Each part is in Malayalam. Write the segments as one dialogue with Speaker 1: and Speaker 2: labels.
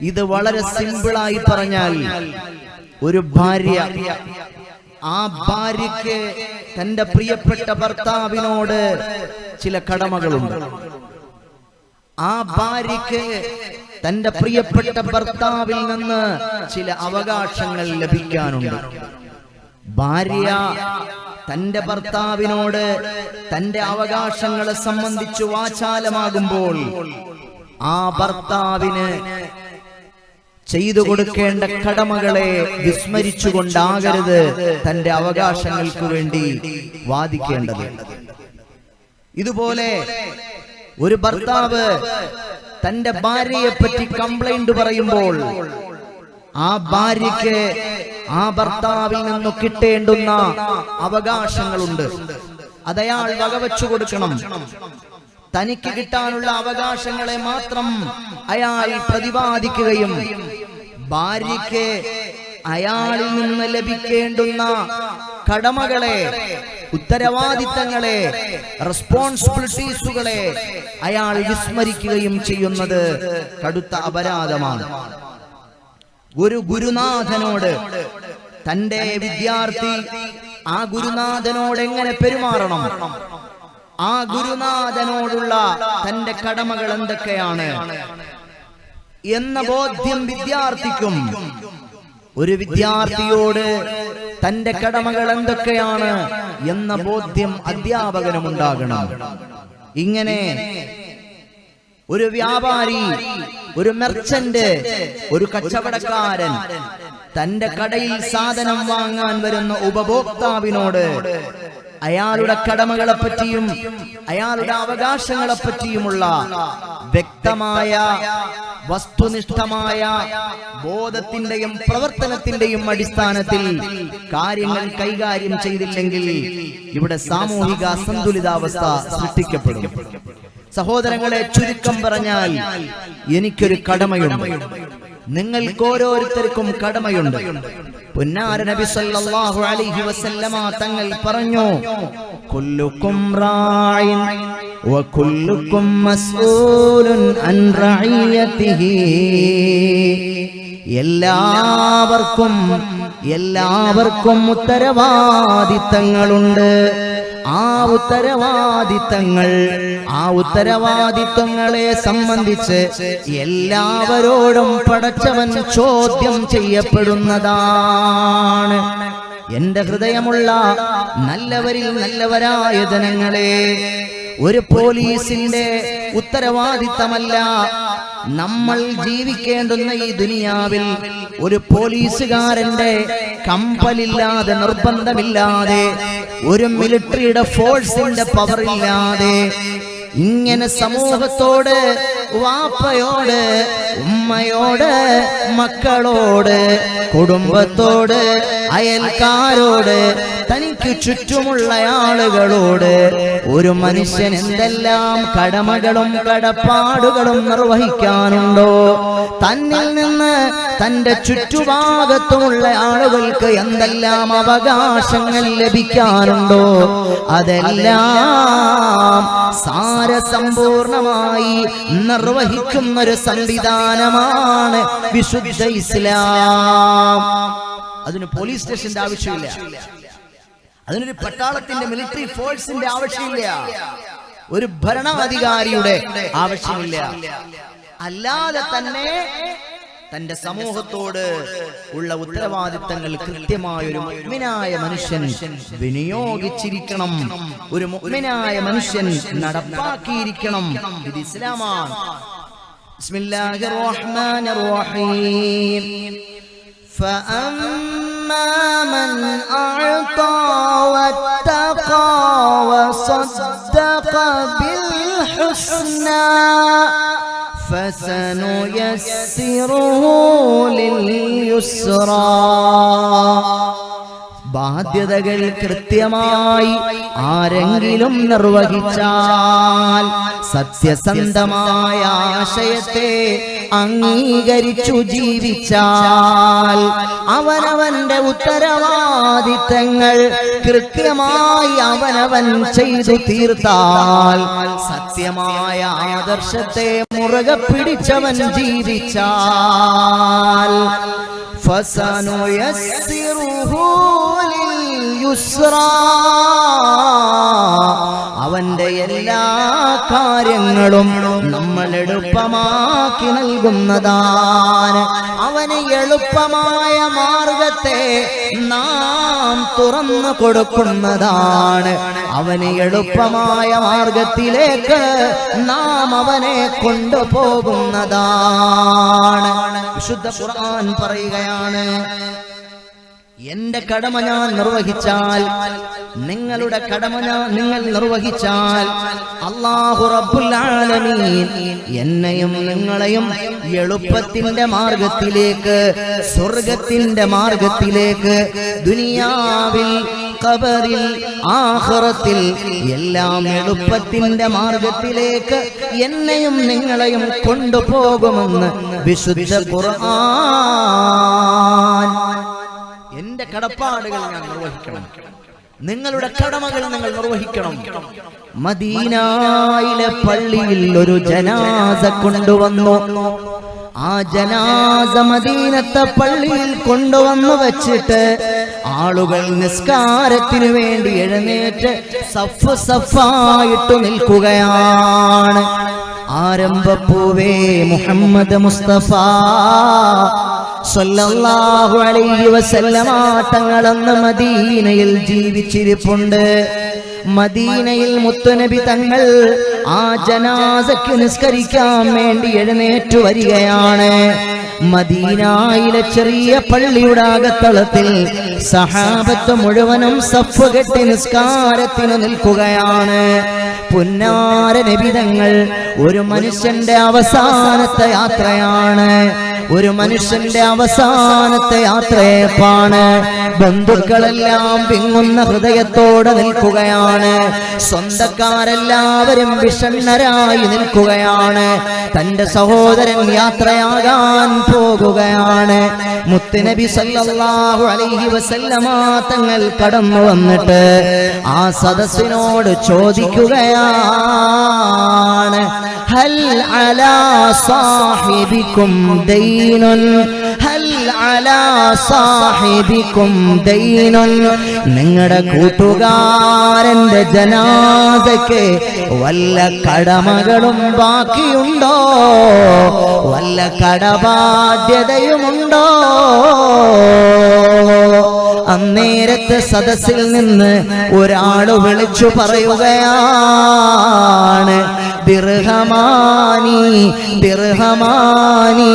Speaker 1: ഇത് വളരെ സിമ്പിളായി പറഞ്ഞാൽ ഒരു ഭാര്യ ആ ഭാര്യയ്ക്ക് തന്റെ പ്രിയപ്പെട്ട ഭർത്താവിനോട് ചില കടമകളുണ്ട്. ആ ഭാര്യയ്ക്ക് തന്റെ പ്രിയപ്പെട്ട ഭർത്താവിൽ നിന്ന് ചില അവകാശങ്ങൾ ലഭിക്കാനുണ്ട്. ഭാര്യ തന്റെ ഭർത്താവിനോട് തന്റെ അവകാശങ്ങളെ സംബന്ധിച്ച് വാചാലമാകുമ്പോൾ ആ ഭർത്താവിന് ചെയ്തു കൊടുക്കേണ്ട കടമകളെ വിസ്മരിച്ചുകൊണ്ടാകരുത് തന്റെ അവകാശങ്ങൾക്ക് വേണ്ടി വാദിക്കേണ്ടത്. ഇതുപോലെ ഒരു ഭർത്താവ് തന്റെ ഭാര്യയെ പറ്റി കംപ്ലൈന്റ് പറയുമ്പോൾ ആ ഭാര്യയ്ക്ക് ആ ഭർത്താവിൽ നിന്ന് കിട്ടേണ്ടുന്ന അവകാശങ്ങളുണ്ട്. അതയാൾ വകവെച്ചു കൊടുക്കണം. തനിക്ക് കിട്ടാനുള്ള അവകാശങ്ങളെ മാത്രം അയാൾ പ്രതിപാദിക്കുകയും ഭാര്യയ്ക്ക് അയാളിൽ നിന്ന് ലഭിക്കേണ്ടുന്ന കടമകളെ ഉത്തരവാദിത്തങ്ങളെ റെസ്പോൺസിബിലിറ്റീസുകളെ അയാൾ വിസ്മരിക്കുകയും ചെയ്യുന്നത് കടുത്ത അപരാധമാണ്. ഒരു ഗുരുനാഥനോട് തന്റെ വിദ്യാർത്ഥി ആ ഗുരുനാഥനോട് എങ്ങനെ പെരുമാറണം? ആ ഗുരുനാഥനോടുള്ള തന്റെ കടമകൾ എന്തൊക്കെയാണ്? എന്ന ബോധ്യം വിദ്യാർത്ഥിക്കും. ഒരു വിദ്യാർത്ഥിയോട് തന്റെ കടമകൾ എന്തൊക്കെയാണ് എന്ന ബോധ്യം അധ്യാപകനും ഉണ്ടാകണം. ഇങ്ങനെ ഒരു വ്യാപാരി ഒരു മെർച്ചന്റ് ഒരു കച്ചവടക്കാരൻ തന്റെ കടയിൽ സാധനം വാങ്ങാൻ വരുന്ന ഉപഭോക്താവിനോട് അയാളുടെ കടമകളെ പറ്റിയും അയാളുടെ അവകാശങ്ങളെ പറ്റിയുമുള്ള വ്യക്തമായ വസ്തുനിഷ്ഠമായ ബോധത്തിന്റെയും പ്രവർത്തനത്തിന്റെയും അടിസ്ഥാനത്തിൽ കാര്യങ്ങൾ കൈകാര്യം ചെയ്തില്ലെങ്കിൽ ഇവിടെ സാമൂഹിക അസന്തുലിതാവസ്ഥ സൃഷ്ടിക്കപ്പെടും. സഹോദരങ്ങളെ ചുരുക്കം പറഞ്ഞാൽ എനിക്കൊരു കടമയുണ്ട്. നിങ്ങൾക്ക് ഓരോരുത്തർക്കും കടമയുണ്ട്. പുന്നാര നബി സല്ലല്ലാഹു അലൈഹി വസല്ലമ തങ്ങൾ പറഞ്ഞു കുല്ലുക്കും റായിൻ വകുല്ലുക്കും മസ്ഊലുൻ അൻ റഇയതിഹി എല്ലാവർക്കും എല്ലാവർക്കും ഉത്തരവാദിത്തങ്ങളുണ്ട്. ആ ഉത്തരവാദിത്തങ്ങൾ ആ ഉത്തരവാദിത്തങ്ങളെ സംബന്ധിച്ച് എല്ലാവരോടും പടച്ചവൻ ചോദ്യം ചെയ്യപ്പെടുന്നതാണ്. എന്റെ ഹൃദയമുള്ള നല്ലവരിൽ നല്ലവരായ ജനങ്ങളെ ഒരു പോലീസിന്റെ ഉത്തരവാദിത്തമല്ല നമ്മൾ ജീവിക്കേണ്ടുന്ന ഈ ദുനിയാവിൽ ഒരു പോലീസുകാരന്റെ കമ്പലില്ലാതെ നിർബന്ധമില്ലാതെ ഒരു മിലിറ്ററിയുടെ ഫോഴ്സിന്റെ പവർ ഇല്ലാതെ ഇങ്ങനെ സമൂഹത്തോട് വാപ്പയോട് ഉമ്മയോട് മക്കളോട് കുടുംബത്തോട് അയൽക്കാരോട് തനിക്ക് ചുറ്റുമുള്ള ആളുകളോട് ഒരു മനുഷ്യൻ എന്തെല്ലാം കടമകളും കടപ്പാടുകളും നിർവഹിക്കാനുണ്ടോ? തന്നിൽ നിന്ന് തന്റെ ചുറ്റുഭാഗത്തുമുള്ള ആളുകൾക്ക് എന്തെല്ലാം അവകാശങ്ങൾ ലഭിക്കാനുണ്ടോ? അതെല്ലാം സാരസമ്പൂർണമായി നിർവഹിക്കുന്ന ഒരു സംവിധാനമാണ് വിശുദ്ധ ഇസ്ലാം. അതിന് പോലീസ് സ്റ്റേഷന്റെ ആവശ്യമില്ല. അതിനൊരു പട്ടാളത്തിന്റെ മിലിറ്ററി ഫോഴ്സിന്റെ ആവശ്യമില്ല. ഒരു ഭരണാധികാരിയുടെ ആവശ്യമില്ല. അല്ലാതെ തന്നെ തന്റെ സമൂഹത്തോട് ഉള്ള ഉത്തരവാദിത്തങ്ങൾ കൃത്യമായ ഒരു മുഗ്മിനായ മനുഷ്യൻ വിനിയോഗിച്ചിരിക്കണം ഒരു മുഗ്മിനായ മനുഷ്യൻ നടപ്പാക്കിയിരിക്കണം ഇത് ഇസ്ലാമാണ് ബിസ്മില്ലാഹിർ റഹ്മാനിർ റഹീം فأما من أعطى واتقى وصدق بالحسنى فسنيسره لليسرى. ബാധ്യതകൾ കൃത്യമായി ആരെങ്കിലും നിർവഹിച്ചാൽ സത്യസന്ധമായ ആശയത്തെ അംഗീകരിച്ചു ജീവിച്ചാൽ അവനവന്റെ ഉത്തരവാദിത്തങ്ങൾ കൃത്യമായി അവനവൻ ചെയ്തു തീർത്താൽ സത്യമായ ആദർശത്തെ മുറുകെ പിടിച്ചവൻ ജീവിച്ചാൽ ഫസനുയസ്സിറുഹൂ അവന്റെ എല്ലാ കാര്യങ്ങളും നമ്മൾ എളുപ്പമാക്കി നൽകുന്നതാണ്. അവന് എളുപ്പമായ മാർഗത്തെ നാം തുറന്നു കൊടുക്കുന്നതാണ്. അവന് എളുപ്പമായ മാർഗത്തിലേക്ക് നാം അവനെ കൊണ്ടുപോകുന്നതാണ്. വിശുദ്ധ ഖുർആൻ പറയുകയാണ് എന്റെ കടമ ഞാൻ നിർവഹിച്ചാൽ നിങ്ങളുടെ കടമ ഞാൻ നിങ്ങൾ നിർവഹിച്ചാൽ അള്ളാഹു റബ്ബുൽ ആലമീൻ എന്നെയും നിങ്ങളെയും എളുപ്പത്തിന്റെ മാർഗത്തിലേക്ക് സ്വർഗത്തിന്റെ മാർഗത്തിലേക്ക് ദുനിയാവിൽ ഖബറിൽ ആഖിറത്തിൽ എല്ലാം എളുപ്പത്തിന്റെ മാർഗത്തിലേക്ക് എന്നെയും നിങ്ങളെയും കൊണ്ടുപോകുമെന്ന് വിശുദ്ധ ഖുർആൻ. എന്റെ കടപ്പാടുകൾ ഞാൻ നിർവഹിക്കണം. നിങ്ങളുടെ കടമകൾ നിങ്ങൾ നിർവഹിക്കണം. മദീനായിലെ പള്ളിയിൽ ഒരു ജനാസ കൊണ്ടുവന്നു. ആ ജനാസ മദീനത്തെ പള്ളിയിൽ കൊണ്ടുവന്നു വെച്ചിട്ട് ആളുകൾ നിസ്കാരത്തിനു വേണ്ടി എഴുന്നേറ്റ് സഫ് സഫായിട്ട് നിൽക്കുകയാണ്. ആരംഭപ്പൂവേ മുഹമ്മദ് മുസ്തഫ. സല്ലല്ലാഹു അലൈഹി വസല്ലമ തങ്ങളന്ന് മദീനയിൽ ജീവിച്ചിരിപ്പുണ്ട്. മദീനയിൽ മുത്തനബി തങ്ങൾ ആ ജനാസയ്ക്ക് നിസ്കരിക്കാൻ വേണ്ടി എഴുന്നേറ്റു വരികയാണ്. മദീനായിലെ ചെറിയ പള്ളിയുടെ അകത്തളത്തിൽ സഹാബത്ത് മുഴുവനും സഫ് കെട്ടി നിസ്കാരത്തിന് നിൽക്കുകയാണ്. പുന്നാര നിബിതങ്ങൾ ഒരു മനുഷ്യന്റെ അവസാനത്തെ യാത്രയാണ്. ഒരു മനുഷ്യന്റെ അവസാനത്തെ യാത്രയേപ്പാണ്. ബന്ധുക്കളെല്ലാം പിങ്ങുന്ന ഹൃദയത്തോടെ നിൽക്കുകയാണ്. സ്വന്തക്കാരെല്ലാവരും വിഷണ്ണരായി നിൽക്കുകയാണ്. തന്റെ സഹോദരൻ യാത്രയാകാൻ പോകുകയാണ്. മുത്തുനബി സല്ലല്ലാഹു അലൈഹി വസല്ലമ തങ്ങൾ കടന്നു വന്നിട്ട് ആ സദസ്സിനോട് ചോദിക്കുകയാണ്. ഹൽ അലാ صاحبكم دين؟ ഹൽ അലാ صاحبكم دين؟ നിങ്ങളുടെ കൂട്ടുകാരന്റെ ജനാസയ്ക്ക് വല്ല കടമകളും ബാക്കിയുണ്ടോ? വല്ല കടബാധ്യതയുമുണ്ടോ? അന്നേരത്തെ സദസ്സിൽ നിന്ന് ഒരാൾ വിളിച്ചു പറയുകയാണ് ദിർഹമാനി ദിർഹമാനി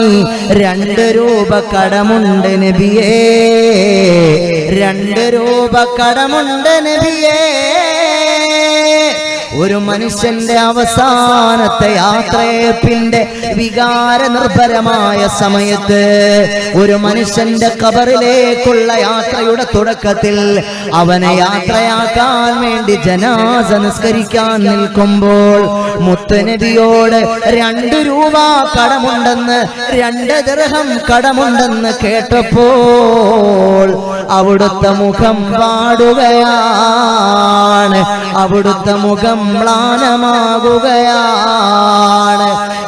Speaker 1: രണ്ട് രൂപ കടമുണ്ട് നബിയേ രണ്ട് രൂപ കടമുണ്ട് നബിയേ. ഒരു മനുഷ്യന്റെ അവസാനത്തെ യാത്രയപ്പിന്റെ വികാര നിർഭരമായ സമയത്ത് ഒരു മനുഷ്യന്റെ കബറിലേക്കുള്ള യാത്രയുടെ തുടക്കത്തിൽ അവനെ യാത്രയാക്കാൻ വേണ്ടി ജനാസ നിസ്കരിക്കാൻ നിൽക്കുമ്പോൾ മുത്തനബിയോട് രണ്ട് രൂപ കടമുണ്ടെന്ന് രണ്ട് ദൃഹം കടമുണ്ടെന്ന് കേട്ടപ്പോൾ അവിടുത്തെ മുഖം പാടുകയാണ് അവിടുത്തെ മുഖം മ്ലാനമാകുകയാണ്.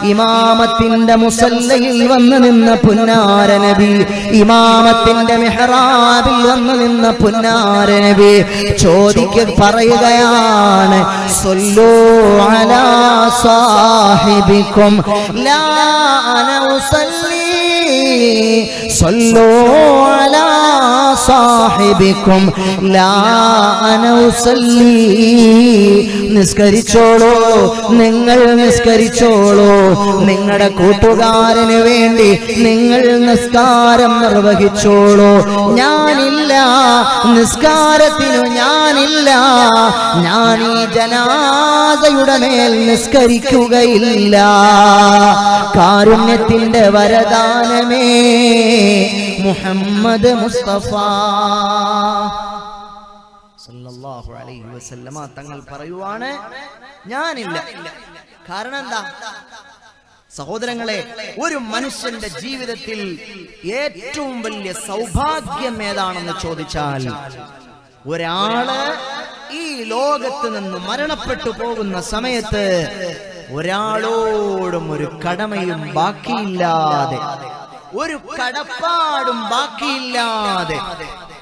Speaker 1: ഇമാമത്തിന്റെ മുസല്ലയിൽ വന്ന് നിന്ന പുന്നാരനബി ഇമാമത്തിന്റെ മെഹ്റാബിൽ വന്ന് നിന്ന പുന്നാരനബി ചോദിക്ക പറയുകയാണ് സൊല്ലു അലാ സാഹിബിക്കും ലാ അന സൊല്ലു അലാ സാഹിബിക്കും നിസ്കരിച്ചോളൂ. നിങ്ങൾ നിസ്കരിച്ചോളൂ. നിങ്ങളുടെ കൂട്ടുകാരന് വേണ്ടി നിങ്ങൾ നിസ്കാരം നിർവഹിച്ചോളൂ. ഞാനില്ല. നിസ്കാരത്തിനു ഞാനില്ല. ഞാൻ ഈ ജനാസയുടെ മേൽ നിസ്കരിക്കുകയില്ല. കാരുണ്യത്തിന്റെ വരദാനമേ മുഹമ്മദ് മുസ്തഫ. സല്ലല്ലാഹു അലൈഹി വസല്ലമ തങ്ങൾ പറയുവാണ് ഞാനില്ല. കാരണം എന്താ? സഹോദരങ്ങളെ ഒരു മനുഷ്യന്റെ ജീവിതത്തിൽ ഏറ്റവും വലിയ സൗഭാഗ്യം ഏതാണെന്ന് ചോദിച്ചാൽ ഒരാൾ ഈ ലോകത്ത് നിന്ന് മരണപ്പെട്ടു പോകുന്ന സമയത്ത് ഒരാളോടും ഒരു കടമയും ബാക്കിയില്ലാതെ ഒരു കടപ്പാടും ബാക്കിയില്ലാതെ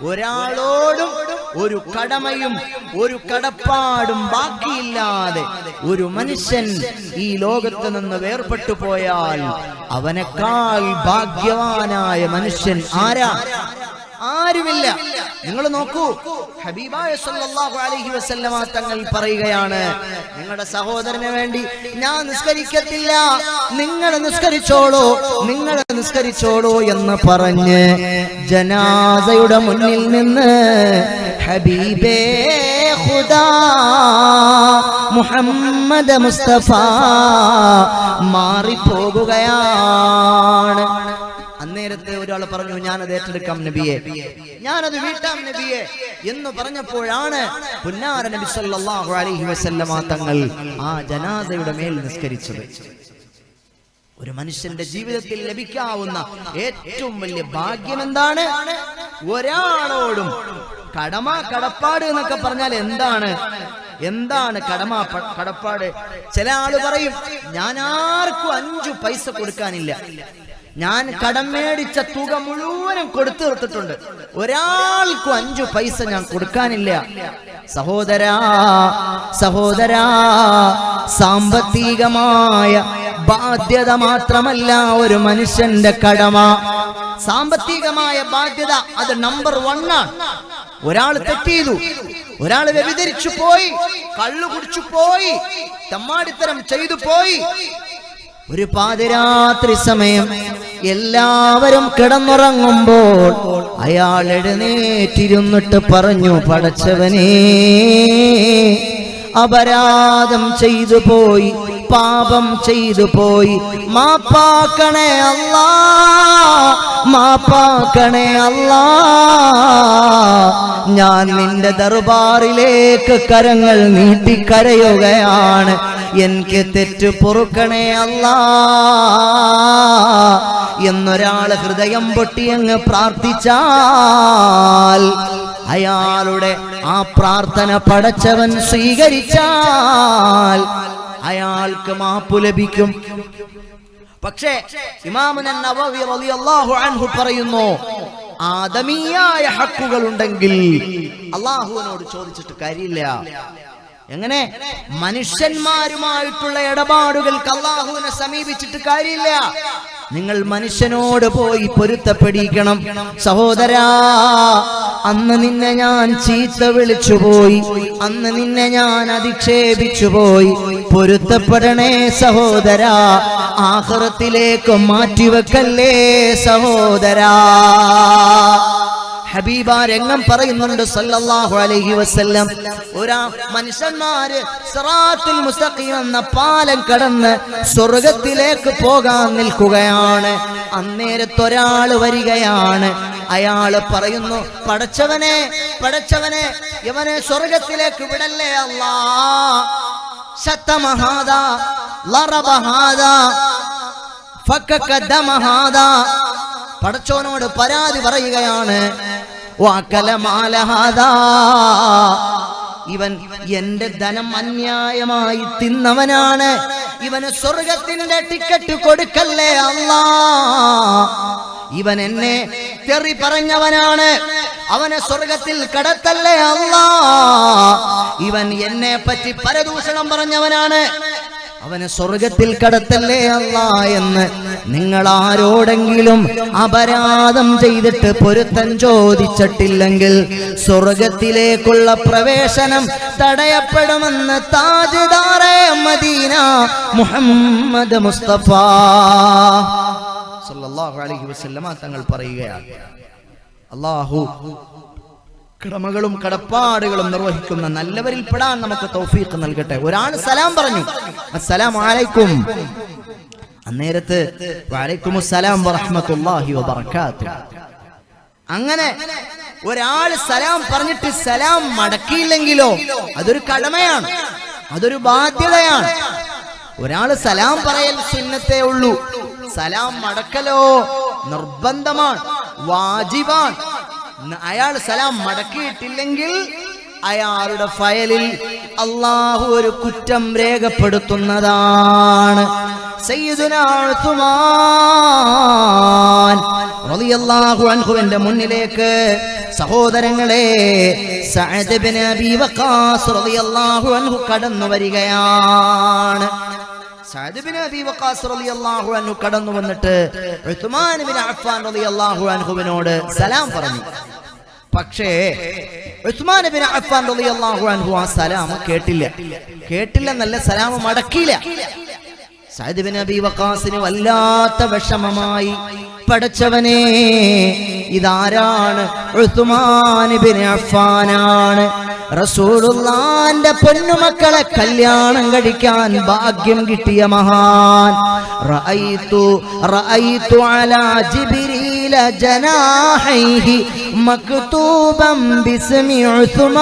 Speaker 1: ഒരാളോടും ഒരു കടമയും ഒരു കടപ്പാടും ബാക്കിയില്ലാതെ ഒരു മനുഷ്യൻ ഈ ലോകത്ത് നിന്ന് വേർപെട്ടു പോയാൽ അവനേക്കാൾ ഭാഗ്യവാനായ മനുഷ്യൻ ആരാ? ആരുമില്ല. നിങ്ങൾ നോക്കൂ. ഹബീബായ സല്ലല്ലാഹു അലൈഹി വസല്ലമ തങ്ങൾ പറയുകയാണ് നിങ്ങളുടെ സഹോദരന് വേണ്ടി ഞാൻ നിസ്കരിക്കത്തില്ല. നിങ്ങൾ നിസ്കരിച്ചോളൂ. നിങ്ങൾ നിസ്കരിച്ചോളൂ എന്ന് പറഞ്ഞ് ജനാസയുടെ മുന്നിൽ നിന്ന് ഹബീബേ ഖുദാ മുഹമ്മദ് മുസ്തഫ മാറിപ്പോകുകയാണ്. ഒരാൾ പറഞ്ഞു ഞാനത് ഏറ്റെടുക്കാം നബിയെ. ഞാനത് വീട്ടാം നബിയെ. എന്ന് പറഞ്ഞപ്പോഴാണ് പുന്നാര നബി സല്ലല്ലാഹു അലൈഹി വസല്ലമ തങ്ങൾ ആ ജനാസയുടെ മേൽ നിസ്കരിച്ചത്. ഒരു മനുഷ്യന്റെ ജീവിതത്തിൽ ലഭിക്കാവുന്ന ഏറ്റവും വലിയ ഭാഗ്യം എന്താണ്? ഒരാളോടും കടമ കടപ്പാട് എന്നൊക്കെ പറഞ്ഞാൽ എന്താണ്? എന്താണ് കടമ കടപ്പാട്? ചില ആൾ പറയും ഞാൻ ആർക്കും അഞ്ചു പൈസ കൊടുക്കാനില്ല. ഞാൻ കടം മേടിച്ച തുക മുഴുവനും കൊടുത്തു തീർത്തിട്ടുണ്ട്. ഒരാൾക്കും അഞ്ചു പൈസ ഞാൻ കൊടുക്കാനില്ല. സഹോദരാ സഹോദരാ സാമ്പത്തികമായ ബാധ്യത മാത്രമല്ല ഒരു മനുഷ്യന്റെ കടമ. സാമ്പത്തികമായ ബാധ്യത അത് നമ്പർ വൺ ആണ്. ഒരാൾ തെറ്റെയ്തു ഒരാൾ വ്യഭിചരിച്ചു പോയി. കള്ളു കുടിച്ചു പോയി. തമ്മാടിത്തരം ചെയ്തു പോയി. ഒരു പാതിരാത്രി സമയം എല്ലാവരും കിടന്നുറങ്ങുമ്പോൾ അയാൾ എഴുന്നേറ്റിരുന്നിട്ട് പറഞ്ഞു പടച്ചവനേ അപരാധം ചെയ്തു പോയി. പാപം ചെയ്തു പോയി. മാപ്പാക്കണേ അല്ലാ മാപ്പാക്കണേ അല്ലാ. ഞാൻ നിന്റെ ദർബാറിലേക്ക് കരങ്ങൾ നീട്ടിക്കരയുകയാണ് എനിക്ക് തെറ്റ് പൊറുക്കണേ അല്ലാ. എന്നൊരാൾ ഹൃദയം പൊട്ടി അങ്ങ് പ്രാർത്ഥിച്ചാൽ അയാളുടെ ആ പ്രാർത്ഥന പടച്ചവൻ സ്വീകരിച്ചാൽ അയാൾക്ക് മാപ്പു ലഭിക്കും. പക്ഷേ ഇമാമുൻ റളിയല്ലാഹു അൻഹു പറയുന്നു ആദമീയായ ഹക്കുകൾ ഉണ്ടെങ്കിൽ അള്ളാഹുവിനോട് ചോദിച്ചിട്ട് കാര്യമില്ല. എങ്ങനെ? മനുഷ്യന്മാരുമായിട്ടുള്ള ഇടപാടുകൾക്ക് അള്ളാഹുവിനെ സമീപിച്ചിട്ട് കാര്യമില്ല. നിങ്ങൾ മനുഷ്യനോട് പോയി പൊരുത്തപ്പെടിക്കണം. സഹോദരാ അന്ന് നിന്നെ ഞാൻ ചീത്ത വിളിച്ചു പോയി അന്ന് നിന്നെ ഞാൻ അധിക്ഷേപിച്ചു പോയി പൊരുത്തപ്പെടണേ സഹോദരാ ആഹ്റത്തിലേക്ക് മാറ്റിവെക്കല്ലേ സഹോദരാ. ഹബീബ രംഗം പറയുന്നുണ്ട് സല്ലല്ലാഹു അലൈഹി വസല്ലം. ഒരാ മനുഷ്യന്മാര് സിറാത്തുൽ മുസ്തഖീം എന്ന പാലം കടന്ന് സ്വർഗത്തിലേക്ക് പോകാൻ നിൽക്കുകയാണ്. അന്നേരത്തൊരാൾ വരികയാണ്. അയാൾ പറയുന്നു പടച്ചവനെ പടച്ചവനെ ഇവനെ സ്വർഗത്തിലേക്ക് വിടല്ലേ അല്ലാ? ശത്തമഹാദ ലറബഹാദ ഫക്കക ദമഹാദ പടച്ചോനോട് പരാതി പറയുകയാണ്. ഇവൻ എന്റെ ധനം അന്യായമായി തിന്നവനാണ്. ഇവന് സ്വർഗത്തിന്റെ ടിക്കറ്റ് കൊടുക്കല്ലേ അല്ല. ഇവൻ എന്നെ തെറി പറഞ്ഞവനാണ്. അവനെ സ്വർഗത്തിൽ കടത്തല്ലേ അല്ല. ഇവൻ എന്നെ പറ്റി പരദൂഷണം പറഞ്ഞവനാണ്. അവനെ സ്വർഗത്തിൽ കടത്തല്ലേ അല്ല എന്ന് നിങ്ങൾ ആരോടെങ്കിലും അപരാധം ചെയ്തിട്ട് പൊരുത്തം ചോദിച്ചിട്ടില്ലെങ്കിൽ സ്വർഗത്തിലേക്കുള്ള പ്രവേശനം തടയപ്പെടുമെന്ന് താജ്ദാറെ മദീന മുഹമ്മദ് മുസ്തഫ. തങ്ങൾ പറയുകയാണ്. അള്ളാഹു കടമകളും കടപ്പാടുകളും നിർവഹിക്കുന്ന നല്ലവരിൽ പെടാൻ നമുക്ക് തൗഫീഖ് നൽകട്ടെ. ഒരാൾ സലാം പറഞ്ഞു. അസ്സലാം അലൈക്കും. അന്നേരത്ത് വലൈക്കും അസ്സലാം വറഹ്മത്തുള്ളാഹി വബറകാത്തു. അങ്ങനെ ഒരാൾ സലാം പറഞ്ഞിട്ട് സലാം മടക്കിയില്ലെങ്കിലോ അതൊരു കടമയാണ് അതൊരു ബാധ്യതയാണ്. ഒരാൾ സലാം പറയൽ സുന്നത്തേ ഉള്ളൂ. സലാം മടക്കലോ നിർബന്ധമാണ് വാജിബാണ്. അയാൾ സലാം മടക്കിയിട്ടില്ലെങ്കിൽ അയാളുടെ ഫയലിൽ അള്ളാഹു ഒരു കുറ്റം രേഖപ്പെടുത്തുന്നതാണ്. അൻഹുവിന്റെ മുന്നിലേക്ക് സഹോദരങ്ങളെ സഅദ് അബീ റളിയല്ലാഹു അൻഹു കടന്നു വരികയാണ് അൻഹു കടന്നു വന്നിട്ട് അഫ്ഫാൻ റളിയല്ലാഹു അൻഹുവിനോട് സലാം പറഞ്ഞു. പക്ഷേ ഉസ്മാൻ ബിൻ അഫ്ഫാൻ റളിയല്ലാഹു അൻഹു ആ സലാം കേട്ടില്ല. കേട്ടില്ല നല്ല സലാം മടക്കിയില്ല ബിൻ വല്ലാത്ത വിഷമമായി. പടച്ചവനെ ഇതാരാണ് ഉസ്മാൻ ബിൻ അഫ്ഫാനാണ്? റസൂലുള്ളാന്റെ പൊന്നുമക്കളെ കല്യാണം കഴിക്കാൻ ഭാഗ്യം കിട്ടിയ മഹാൻ. റഅയ്തു റഅയ്തു അലാ ജിബ്രീല ജനാഹൈഹി മക്തൂബം ബിസ്മി ഉസ്മാൻ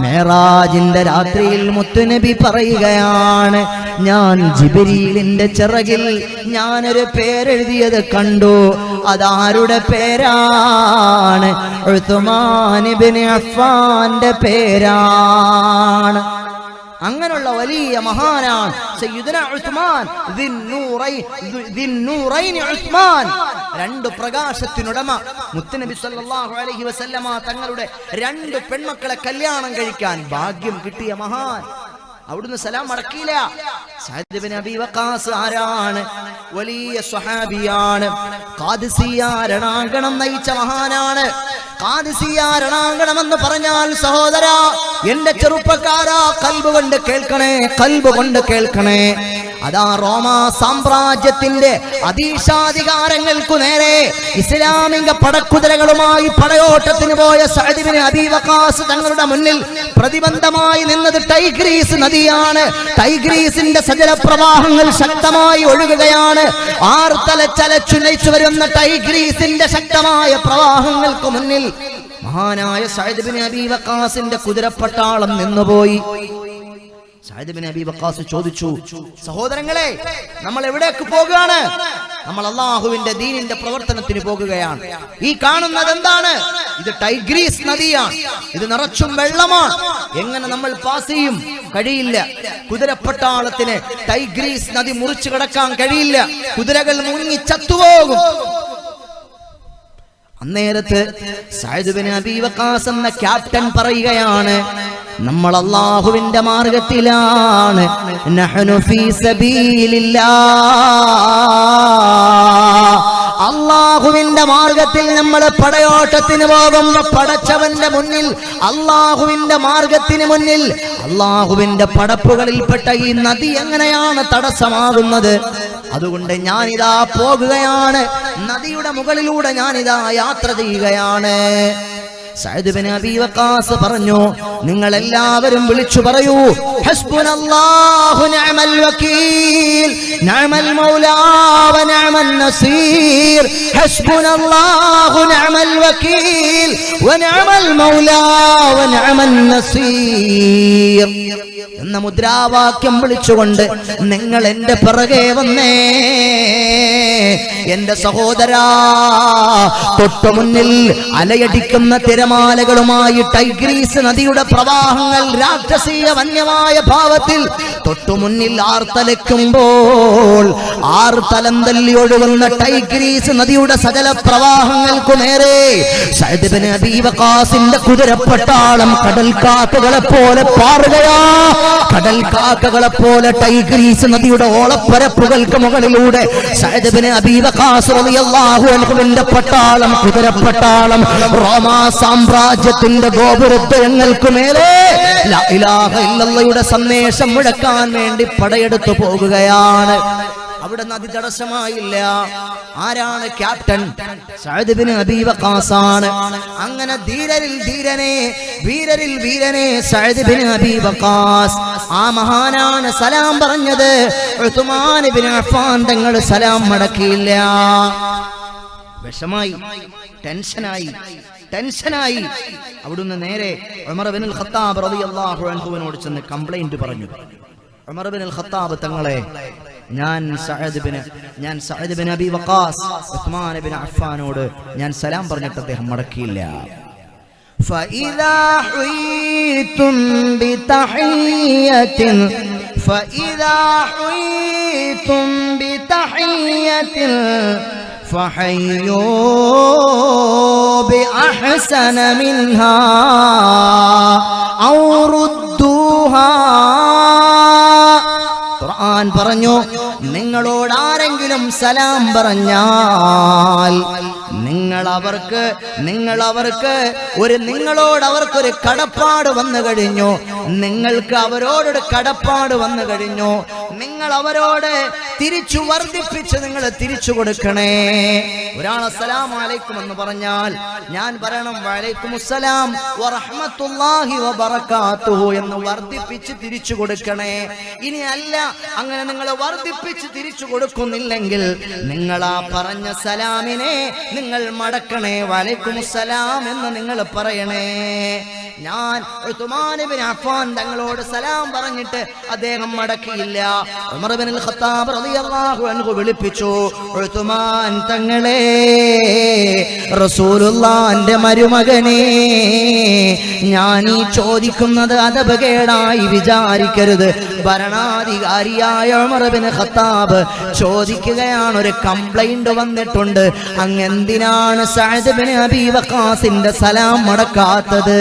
Speaker 1: മേറാജിന്റെ രാത്രിയിൽ മുത്തുനബി പറയുകയാണ് ഞാൻ ജിബിരിലിന്റെ ചിറകിൽ ഞാനൊരു പേരെഴുതിയത് കണ്ടു. അതാരുടെ പേരാണ്? ഉസ്മാൻ ഇബ്നു അഫ്ഫാന്റെ പേരാണ്. അങ്ങനെയുള്ള വലിയ മഹാനാണ് സയ്യിദുന ഉസ്മാൻ. ഉസ്മാൻ. രണ്ട് പ്രകാശത്തിനുടമ. മുത്തനബി സല്ലല്ലാഹു അലൈഹി വസല്ലമ തങ്ങളുടെ രണ്ട് പെൺമക്കളെ കല്യാണം കഴിക്കാൻ ഭാഗ്യം കിട്ടിയ മഹാൻ. അവിടുന്ന് സലാം മടക്കിയില്ല സഅദ് ഇബ്നു അബീ വഖാസ് ആരാണ്? വലിയ സ്വഹാബിയാണ്. ഖാദിസിയ രണാങ്കണം നയിച്ച മഹാനാണ്. എന്ന് പറഞ്ഞാൽ സഹോദര എന്റെ ചെറുപ്പക്കാരാ കൽബ് കൊണ്ട് കേൾക്കണേ കൽബ് കൊണ്ട് കേൾക്കണേ. അതാ റോമ സാമ്രാജ്യത്തിന്റെ അതീശാധികാരങ്ങൾക്കു നേരെ ഇസ്ലാമിക പടക്കുതിരകളുമായി പടയോട്ടത്തിന് പോയ സഹദിബിന് അതീവകാസ് തങ്ങളുടെ മുന്നിൽ പ്രതിബന്ധമായി നിന്നത് ടൈഗ്രീസ് നദിയാണ്. ടൈഗ്രീസിന്റെ സജലപ്രവാഹങ്ങൾ ശക്തമായി ഒഴുകുകയാണ്. ആർത്തല ചലച്ചുനയിച്ചു വരുന്ന ടൈഗ്രീസിന്റെ ശക്തമായ പ്രവാഹങ്ങൾക്ക് മുന്നിൽ മഹാനായ സായിദ്ബിൻ അബി വക്കാസിന്റെ കുതിരപ്പട്ടാളം നിന്നുപോയി. സഅദ് അബി വക്കാസ് ചോദിച്ചു സഹോദരങ്ങളെ നമ്മൾ എവിടേക്ക് പോകുകയാണ്? നമ്മൾ അള്ളാഹുവിന്റെ ദീനിന്റെ പ്രവർത്തനത്തിന് പോകുകയാണ്. ഈ കാണുന്നത് എന്താണ്? ഇത് ടൈഗ്രീസ് നദിയാണ്. ഇത് നിറച്ചും വെള്ളമാണ്. എങ്ങനെ നമ്മൾ പാസ് ചെയ്യും? കഴിയില്ല. കുതിരപ്പട്ടാളത്തിന് ടൈഗ്രീസ് നദി മുറിച്ചു കിടക്കാൻ കഴിയില്ല. കുതിരകൾ മുങ്ങി ചത്തുപോകും. അന്നേരത്ത് അബീ എന്ന ക്യാപ്റ്റൻ പറയുകയാണ് നമ്മൾ അള്ളാഹുവിന്റെ മാർഗത്തിലാണ് അള്ളാഹുവിന്റെ മാർഗത്തിൽ നമ്മൾ പടയോട്ടത്തിന് പോകുമ്പോ പടച്ചവന്റെ മുന്നിൽ അള്ളാഹുവിന്റെ മാർഗത്തിന് മുന്നിൽ. അള്ളാഹുവിന്റെ പടപ്പുകളിൽപ്പെട്ട ഈ നദി എങ്ങനെയാണ് തടസ്സമാകുന്നത്? അതുകൊണ്ട് ഞാനിതാ പോകുകയാണ്. നദിയുടെ മുകളിലൂടെ ഞാനിതാ യാത്ര ചെയ്യുകയാണ്. വഖാസ് പറഞ്ഞു നിങ്ങൾ എല്ലാവരും വിളിച്ചു പറയൂ എന്ന മുദ്രാവാക്യം വിളിച്ചുകൊണ്ട് നിങ്ങൾ എന്റെ പിറകെ വന്നേ എന്റെ സഹോദരാ തൊട്ടു മുന്നിൽ അലയടിക്കുന്ന തിരമാലകളുമായി ടൈഗ്രീസ് നദിയുടെ പ്രവാഹങ്ങൾ രാക്ഷസീയ വന്യമായ ഭാവത്തിൽ തൊട്ടുമുന്നിൽ ആർത്തലയ്ക്കുമ്പോൾ ആർത്തലം തല്ലി ഒഴുകുന്ന ടൈഗ്രീസ് നദിയുടെ സകല പ്രവാഹങ്ങൾക്കു നേരെ സഅദ് ഇബ്നു അബീ വഖാസിന്റെ കുതിരപ്പട്ടാളം കടൽ കാക്കകളെ പോലെ പാറുകയാ. കടൽ കാക്കകളെ പോലെ ടൈഗ്രീസ് നദിയുടെ ഓളപ്പരപ്പുകൾക്ക് മുകളിലൂടെ സഅദ് ഇബ്നു അബീ വഖാസ് റളിയല്ലാഹു അൻഹുവിന്റെ പട്ടാളം കുതിരപ്പട്ടാളം റോമാ സാമ്രാജ്യത്തിന്റെ ഗോപുരത്വങ്ങൾക്ക് മേലെ ഇലാഹ ഇല്ലയുടെ സന്ദേശം മുഴക്കാൻ വേണ്ടി പടയെടുത്തു പോകുകയാണ്. അവിടെ നദി തടസ്സമായില്ല ആരാണ് ക്യാപ്റ്റൻ? സഅദ് ബിൻ അബീ ആണ് അങ്ങനെ ധീരരിൽ ധീരനെ വീരരിൽ വീരനെ സഅദ് ബിൻ അബീ വഖാസ്. ആ മഹാനാണ് സലാം പറഞ്ഞത്. ഉസ്മാൻ ഇബ്നു അഫ്ഫാൻ തങ്ങൾ സലാം മടക്കിയില്ല. വിഷമായി ടെൻഷനായി ടെൻഷനായി. അവിടുന്ന് നേരെ ഉമർ ബിൻ ഖത്താബ് റളിയല്ലാഹു അൻഹുവിനോട് ചെന്ന് കംപ്ലൈന്റ് പറഞ്ഞു. ഉമർ ബിൻ ഖത്താബ് തങ്ങളെ ഞാൻ സഅദ് ബിൻ ഞാൻ Saad bin Abi Waqas Usman bin അഫ്ഫാനോട് ഞാൻ സലാം പറഞ്ഞിട്ട് അദ്ദേഹം മടക്കിയില്ല فإذا حييتم بتحية فإذا حييتم بتحية فحيوا بأحسن منها أو ردوها ഖുർആൻ പറഞ്ഞു നിങ്ങളോട് ആരെങ്കിലും സലാം പറഞ്ഞാൽ നിങ്ങൾ അവർക്ക് നിങ്ങൾ അവർക്ക് ഒരു നിങ്ങളോട് അവർക്കൊരു കടപ്പാട് വന്നു കഴിഞ്ഞു. നിങ്ങൾക്ക് അവരോടൊരു കടപ്പാട് വന്നു കഴിഞ്ഞു. നിങ്ങൾ അവരോട് തിരിച്ചു വർദ്ധിപ്പിച്ച് നിങ്ങൾ തിരിച്ചു കൊടുക്കണേ. ഒരാൾ അസ്സലാമു വലൈക്കും എന്ന് പറഞ്ഞാൽ ഞാൻ പറയണം വലൈക്കും അസ്സലാം വറഹ്മത്തുള്ളാഹി വബറകാതുഹു എന്ന് വർദ്ധിപ്പിച്ച് തിരിച്ചു കൊടുക്കണേ. ഇനി അല്ല അങ്ങനെ നിങ്ങൾ വർദ്ധിപ്പിച്ച് തിരിച്ചു കൊടുക്കുന്നില്ലെങ്കിൽ നിങ്ങൾ ആ പറഞ്ഞ സലാമിനെ നിങ്ങൾ മടക്കണേ. വലൈക്കും സലാം എന്ന് നിങ്ങൾ പറയണേ. ഞാൻ ഇബ്നു അഫ്ഫാൻ തങ്ങളോട് സലാം പറഞ്ഞിട്ട് അദ്ദേഹം മടക്കിയില്ല. ഉമർ ഇബ്നുൽ ഖത്താബ് റളിയല്ലാഹു അൻഹു വിളിപ്പിച്ചു. ഉസ്മാൻ തങ്ങളെ റസൂലുള്ളാന്റെ മരുമകനെ ഞാൻ ഈ ചോദിക്കുന്നത് അതപകേടായി വിചാരിക്കരുത്. ഭരണാധികാരിയായ ഉമർ ഇബ്നു ഖത്താബ് ചോദിക്കുകയാണ് ഒരു കംപ്ലൈന്റ് വന്നിട്ടുണ്ട്. അങ്ങെന്തിനാണ് സഹദബിന് അബി വഖാസിന്റെ സലാം മടക്കാത്തത്?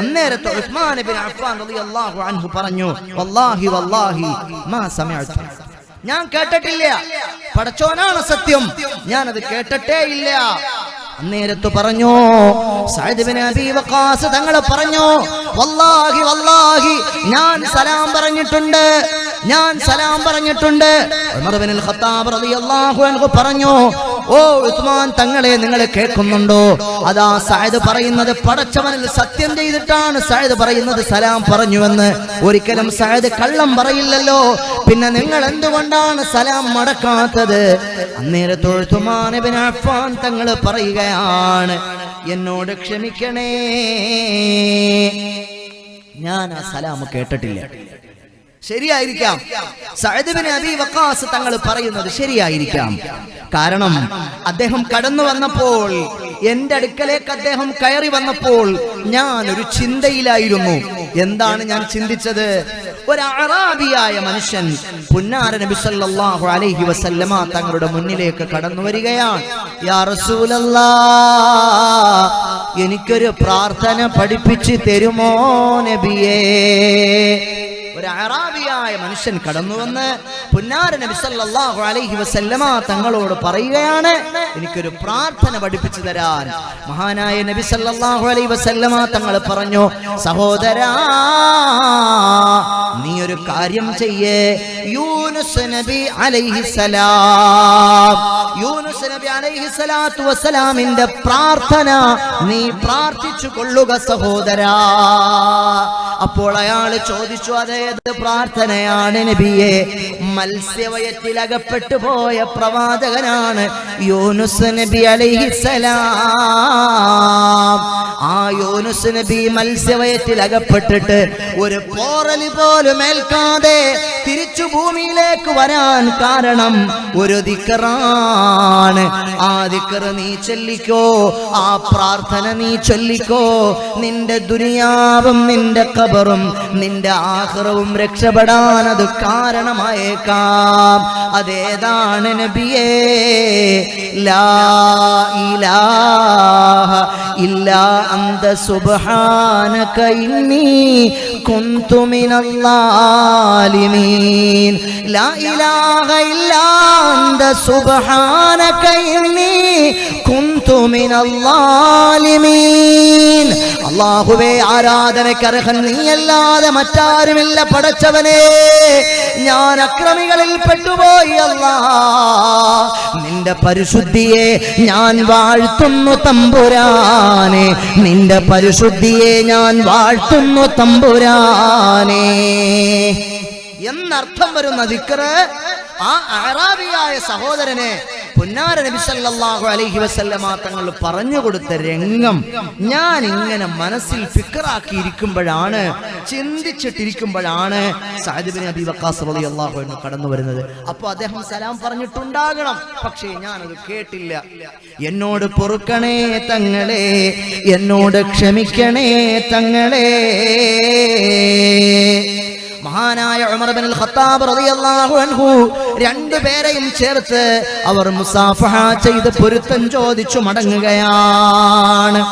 Speaker 1: അന്നേരത്തെ ഉസ്മാൻ ബിൻ അഫ്ഫാൻ റളിയല്ലാഹു അൻഹു പറഞ്ഞു വല്ലാഹി വല്ലാഹി മാ സമഅതു ഞാൻ കേട്ടിട്ടില്ല. പടച്ചോനാണ് സത്യം. ഞാനത് കേട്ടിട്ടേ ഇല്ല. അന്നേരത്ത് പറഞ്ഞു തങ്ങൾ പറഞ്ഞു വല്ലാഹി വല്ലാഹി ഞാൻ സലാം പറഞ്ഞിട്ടുണ്ട് ഞാൻ സലാം പറഞ്ഞിട്ടുണ്ട്. ഖത്താബ് റളിയല്ലാഹു അൻഹു പറഞ്ഞു ഓ ഉസ്മാൻ തങ്ങളെ നിങ്ങൾ കേൾക്കുന്നുണ്ടോ? അതാ സഅദ് പറയുന്നത് പടച്ചവനിൽ സത്യം ചെയ്തിട്ടാണ് സഅദ് പറയുന്നത് സലാം പറഞ്ഞുവെന്ന്. ഒരിക്കലും സഅദ് കള്ളം പറയില്ലല്ലോ. പിന്നെ നിങ്ങൾ എന്തുകൊണ്ടാണ് സലാം മടക്കാത്തത്? അന്നേരത്ത് ഉസ്മാൻ ഇബ്നു അഫ്ഫാൻ തങ്ങൾ പറയുകയാണ് എന്നോട് ക്ഷമിക്കണേ. ഞാൻ ആ സലാം കേട്ടിട്ടില്ല. ശരിയായിരിക്കാം. ബിൻ അബി വഖാസ് തങ്ങൾ പറയുന്നത് ശരിയായിരിക്കാം. കാരണം അദ്ദേഹം കടന്നു വന്നപ്പോൾ എന്റെ അടുക്കലേക്ക് അദ്ദേഹം കയറി വന്നപ്പോൾ ഞാൻ ഒരു ചിന്തയിലായിരുന്നു. എന്താണ് ഞാൻ ചിന്തിച്ചത്? ഒരു അറാബിയായ മനുഷ്യൻ പുന്നാര നബി സല്ലല്ലാഹു അലൈഹി വസല്ലമ തങ്ങളുടെ മുന്നിലേക്ക് കടന്നു വരികയാണ്. യാ റസൂലല്ലാ എനിക്കൊരു പ്രാർത്ഥന പഠിപ്പിച്ച് തരുമോ നബിയേ? ഒരു അറാബിയായ മനുഷ്യൻ കടന്നു വന്ന് പുന്നാര നബി സല്ലല്ലാഹു അലൈഹി വസല്ലമ തങ്ങളോട് പറയുകയാണ് എനിക്കൊരു പ്രാർത്ഥന പഠിപ്പിച്ചു തരാൻ. മഹാനായ നബി സല്ലല്ലാഹു അലൈഹി വസല്ലമ തങ്ങൾ പറഞ്ഞു സഹോദരാ നീ ഒരു കാര്യം ചെയ്യേ. യൂനുസ് നബി അലൈഹി സലാം യൂനുസ് നബി അലൈഹി സ്വലാത്തു വസ്സലാമിന്റെ പ്രാർത്ഥന നീ പ്രാർത്ഥിച്ചു കൊള്ളുക സഹോദരാ. അപ്പോൾ അയാൾ ചോദിച്ചു അതേത് പ്രാർത്ഥനയാണ് നബിയെ. മത്സ്യവയത്തിൽ അകപ്പെട്ടു പോയ പ്രവാചകനാണ് യൂനുസ് നബി അലൈഹിസലാം ആ യൂനുസ് നബി മത്സ്യവയത്തിൽ അകപ്പെട്ടിട്ട് ഒരു പോറൽ പോലും ഏൽക്കാതെ തിരിച്ചു ഭൂമിയിലേക്ക് വരാൻ കാരണം ഒരു ദിക്കറാണ്. ആ ദിക്കർ നീ ചൊല്ലിക്കോ ആ പ്രാർത്ഥന നീ ചൊല്ലിക്കോ. നിന്റെ ദുനിയാവും നിന്റെ കബറും നിന്റെ ആഹ്റവും ആവും രക്ഷപ്പെടാൻ അത് കാരണമായേക്കാം. അതേതാണ് നബിയേ? ലാ ഇലാഹ അന്ത സുബ്ഹാനക ഇന്നി കുന്തു ലാ ഇലാഹ അന്ത സുബ്ഹാനക ഇന്നി കുന്തു അല്ലാഹുവേ ആരാധനയ്ക്ക് അർഹൻ നീയല്ലാതെ മറ്റാരുമില്ല. പടച്ചവനെ ഞാൻ അക്രമികളിൽ പെട്ടുപോയി അല്ല. നിന്റെ പരിശുദ്ധിയെ ഞാൻ വാഴ്ത്തുന്നു തമ്പുരാനെ. നിന്റെ പരിശുദ്ധിയെ ഞാൻ വാഴ്ത്തുന്നു തമ്പുരാനെ. എന്നർത്ഥം വരുന്ന ദിക്കറ് ആ അറാബിയായ സഹോദരനെ പുന്നാര നബി സല്ലല്ലാഹു അലൈഹി വസല്ലമ തങ്ങൾ പറഞ്ഞു കൊടുത്ത രംഗം ഞാൻ ഇങ്ങനെ മനസ്സിൽ ഫിക്കറാക്കി ഇരിക്കുമ്പോഴാണ് ചിന്തിച്ചിട്ടിരിക്കുമ്പോഴാണ് സാഹിബിനെ അബി വക്കാസ് അള്ളാഹു എന്ന് കടന്നു വരുന്നത്. അപ്പോൾ അദ്ദേഹം സലാം പറഞ്ഞിട്ടുണ്ടാകണം. പക്ഷേ ഞാൻ അത് കേട്ടില്ല. എന്നോട് പൊറുക്കണേ തങ്ങളെ എന്നോട് ക്ഷമിക്കണേ തങ്ങളെ. മഹാനായ ഉമർ ബിൻ ഖത്താബ് റളിയല്ലാഹു അൻഹു രണ്ടുപേരെയും ചേർത്ത് അവർ മുസാഫഹ ചെയ്ത് പൊരുത്തം ചോദിച്ചു മടങ്ങുകയാണ്.